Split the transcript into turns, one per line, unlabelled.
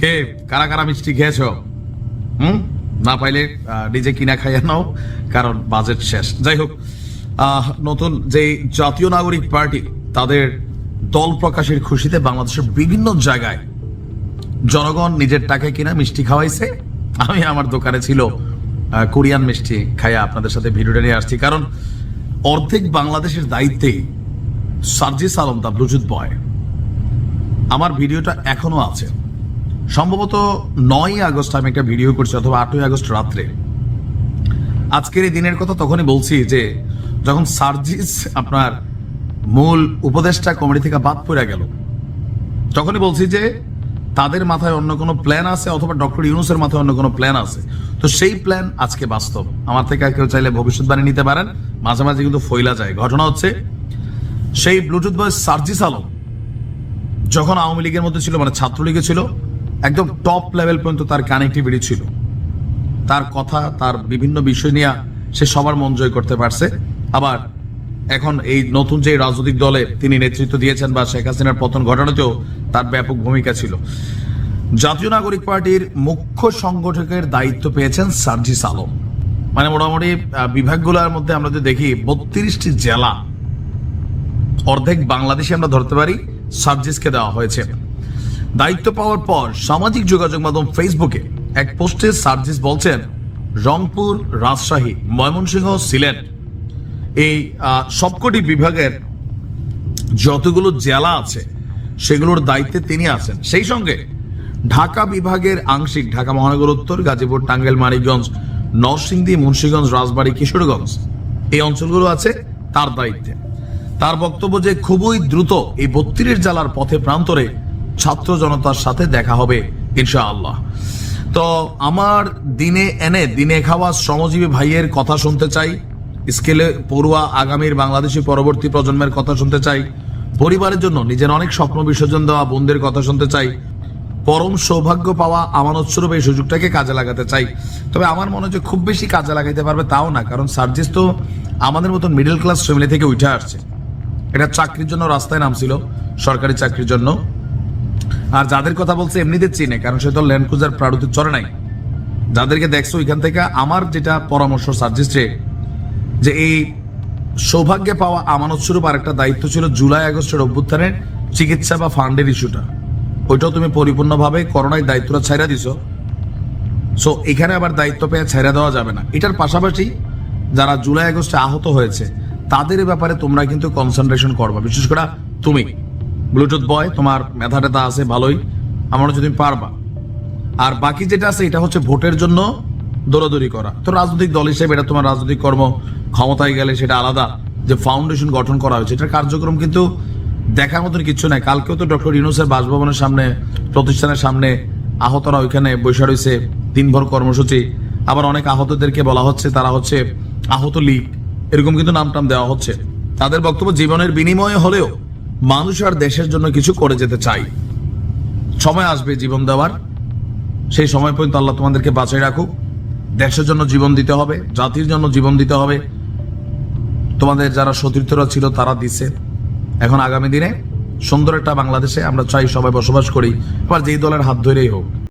কে, কারা কারা মিষ্টি খেয়েছ? হুম? না পাইলে নিজে কিনা খাইয়া নাও, কারণ বাজেট শেষ। যাই হোক নতুন যে জাতীয় নাগরিক পার্টি, তাদের দল প্রকাশের খুশিতে বাংলাদেশের বিভিন্ন জায়গায় জনগণ নিজের টাকায় কিনা মিষ্টি খাওয়াইছে। আমি আমার দোকানে ছিল কোরিয়ান মিষ্টি খাইয়া আপনাদের সাথে ভিডিওটা নিয়ে আসছি, কারণ অর্ধেক বাংলাদেশের দায়িত্বে সার্জিস আলম দা ব্লুজুথ বয়। আমার ভিডিওটা এখনও আছে। সম্ভবত নয় আগস্ট আমি একটা ভিডিও করছি, অথবা আটই আগস্ট রাত্রে। আজকের এই দিনের কথা তখনই বলছি যে, যখন সার্জিস আপনার মূল উপদেষ্টা কমিটি থেকে বাদ পড়ে গেল, তখনই বলছি যে, তাদের মাথায় অন্য কোনো প্ল্যান আছে, অথবা ডক্টর ইউনুসের মাথায় অন্য কোনো প্ল্যান আছে? তো সেই প্ল্যান আজকে বাস্তব। আমার থেকে কেউ চাইলে ভবিষ্যৎবাণী নিতে পারেন, মাঝে মাঝে কিন্তু ফইলা যায়। ঘটনা হচ্ছে, সেই ব্লুটুথ বয় সার্জিস আলম, যখন আওয়ামী লীগের মধ্যে ছিল মানে ছাত্রলীগে ছিল একদম টপ লেভেল পর্যন্ত তার কানেক্টিভিটি ছিল। তার কথা, তার বিভিন্ন বিষয় নিয়ে সে সবার মন জয় করতে পারছে। আবার এখন এই নতুন যে রাজনৈতিক দলে তিনি নেতৃত্ব দিয়েছেন বা শেখ হাসিনার পতন ঘটানোতেও তার ব্যাপক ভূমিকা ছিল। জাতীয় নাগরিক পার্টির মুখ্য সংগঠকের দায়িত্ব পেয়েছেন সার্জিস আলম। মানে মোটামুটি বিভাগগুলোর মধ্যে আমরা যদি দেখি, বত্রিশটি জেলা, অর্ধেক বাংলাদেশে আমরা ধরতে পারি, সার্জিসকে দেওয়া হয়েছে। দায়িত্ব পাওয়ার পর সামাজিক যোগাযোগ মাধ্যম ফেসবুকে এক পোস্টে সার্জিস বলছেন, রংপুর রাজশাহী, ময়মনসিংহ, সিলেট। এই সবকটি বিভাগের যতগুলো জেলা আছে, সেগুলোর দায়িত্বে তিনি আছেন। সেই সঙ্গে ঢাকা বিভাগের আংশিক ঢাকা মহানগর উত্তর, গাজীপুর, টাঙ্গাইল, মানিকগঞ্জ, নরসিংদী, মুন্সিগঞ্জ, রাজবাড়ী, কিশোরগঞ্জ এই অঞ্চলগুলো আছে তার দায়িত্বে। তার বক্তব্য যে খুবই দ্রুত এই বত্রিশ জেলার পথে প্রান্তরে ছাত্র জনতার সাথে দেখা হবে, ইনশাআল্লাহ। তো আমার দিনে এনে, দিনে খাওয়া শ্রমজীবী ভাইয়ের কথা শুনতে চাই, স্কেলে পড়ুয়া আগামীর বাংলাদেশি পরবর্তী প্রজন্মের কথা শুনতে চাই, পরিবারের জন্য নিজের অনেক স্বপ্ন বিসর্জন দেওয়া বোনদের কথা শুনতে চাই, পরম সৌভাগ্য পাওয়া আমানত স্বরূপ এই সুযোগটাকে কাজে লাগাতে চাই। তবে আমার মনে হচ্ছে খুব বেশি কাজে লাগাইতে পারবে তাও না, কারণ সার্জিস তো আমাদের মতন মিডল ক্লাস ফ্যামিলি থেকে উঠে আসছে। এটা চাকরির জন্য রাস্তায় নামছিল, সরকারি চাকরির জন্য। আর যাদের কথা বলছে এমনিতে চিনে, কারণ সে তো ল্যান্ড ক্রুজার প্রাড়ুতে চড়ে নাই। যাদেরকে দেখছ ওইখান থেকে, আমার যেটা পরামর্শ সার্জিস্টে যে এই সৌভাগ্যে পাওয়া আমানত স্বরূপ আরেকটা দায়িত্ব ছিল জুলাই আগস্টের অভ্যুত্থানের চিকিৎসা বা ফান্ডের ইস্যুটা। ওইটাও তুমি পরিপূর্ণভাবে করোনায় দায়িত্বটা ছাইরা দিছো। সো এখানে আবার দায়িত্ব পেয়ে ছেড়ে দেওয়া যাবে না। এটার পাশাপাশি যারা জুলাই আগস্টে আহত হয়েছে, তাদের ব্যাপারে তোমরা কিন্তু কনসেন্ট্রেশন করবা, বিশেষ করে তুমি। ব্লুটুথ বয় তোমার মেধা টেধা আছে, ভালোই। আমার যদি পারবা। আর বাকি যেটা আছে, এটা হচ্ছে ভোটের জন্য দৌড়াদৌড়ি করা। তো রাজনৈতিক দল হিসেবে এটা তোমার রাজনৈতিক কর্ম, ক্ষমতায় গেলে সেটা আলাদা। যে ফাউন্ডেশন গঠন করা হয়েছে, এটার কার্যক্রম কিন্তু দেখার মতন কিছু নাই। কালকেও তো ডক্টর ইউনুসের বাসভবনের সামনে, প্রতিষ্ঠানের সামনে আহতরা ওইখানে বসে রয়েছে, দিনভর কর্মসূচি। আবার অনেক আহতদেরকে বলা হচ্ছে, তারা হচ্ছে আহত লীগ। এরকম কিন্তু নাম টাম দেওয়া হচ্ছে। তাদের বক্তব্য জীবনের বিনিময়ে হলেও মানুষ আর দেশের জন্য কিছু করে যেতে চাই। সময় আসবে জীবন দেওয়ার। সেই সময় পর্যন্ত আল্লাহ তোমাদেরকে বাঁচাই রাখুক। দেশের জন্য জীবন দিতে হবে, জাতির জন্য জীবন দিতে হবে। তোমাদের যারা সতীর্থরা ছিল তারা দিছে। এখন আগামী দিনে সুন্দর একটা বাংলাদেশে আমরা চাই সবাই বসবাস করি। আবার যেই দলের হাত ধরেই হোক।